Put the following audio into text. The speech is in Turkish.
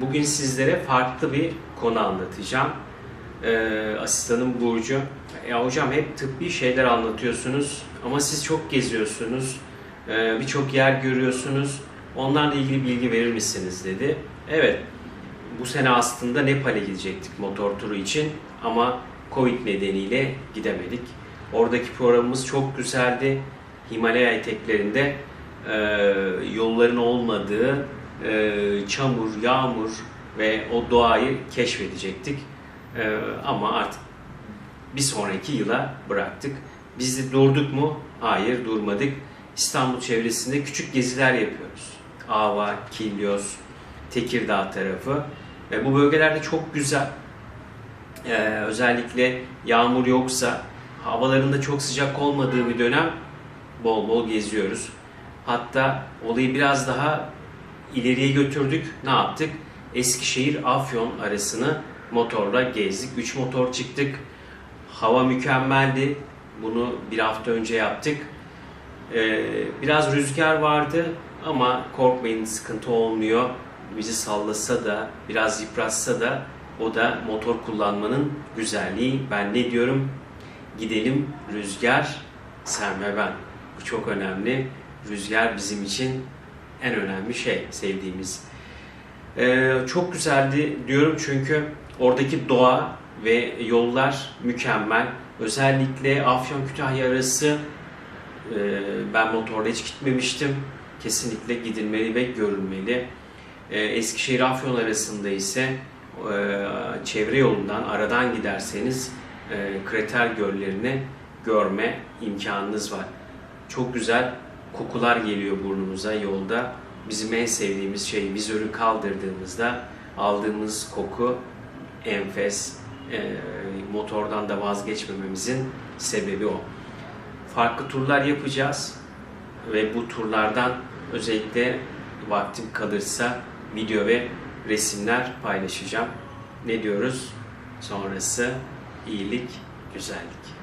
Bugün sizlere farklı bir konu anlatacağım. Ee, asistanım Burcu. Ya hocam hep tıbbi şeyler anlatıyorsunuz ama siz çok geziyorsunuz. Ee, Birçok yer görüyorsunuz. Onlarla ilgili bilgi verir misiniz dedi. Evet, bu sene aslında Nepal'e gidecektik motor turu için ama Covid nedeniyle gidemedik. Oradaki programımız çok güzeldi. Himalaya eteklerinde e, yolların olmadığı e, çamur, yağmur ve o doğayı keşfedecektik. E, ama artık bir sonraki yıla bıraktık. Biz de durduk mu? Hayır durmadık. İstanbul çevresinde küçük geziler yapıyoruz. Ava, Kilyos, Tekirdağ tarafı. Ve bu bölgelerde çok güzel. Ee, özellikle yağmur yoksa, havalarında çok sıcak olmadığı bir dönem bol bol geziyoruz. Hatta olayı biraz daha ileriye götürdük. Ne yaptık? Eskişehir Afyon arasını motorla gezdik. 3 motor çıktık. Hava mükemmeldi. Bunu bir hafta önce yaptık. Ee, biraz rüzgar vardı ama korkmayın sıkıntı olmuyor. Bizi sallasa da biraz yıpratsa da o da motor kullanmanın güzelliği. Ben ne diyorum? Gidelim rüzgar sen ve ben. Bu çok önemli. Rüzgar bizim için en önemli şey sevdiğimiz. Ee, çok güzeldi diyorum çünkü oradaki doğa ve yollar mükemmel. Özellikle Afyon Kütahya arası e, ben motorla hiç gitmemiştim. Kesinlikle gidilmeli ve görülmeli. E, Eskişehir Afyon arasında ise e, çevre yolundan aradan giderseniz e, krater göllerini görme imkanınız var. Çok güzel kokular geliyor burnunuza yolda. Bizim en sevdiğimiz şey vizörü kaldırdığımızda aldığımız koku enfes. E, motordan da vazgeçmememizin sebebi o. Farklı turlar yapacağız ve bu turlardan özellikle vaktim kalırsa video ve resimler paylaşacağım. Ne diyoruz? Sonrası iyilik, güzellik.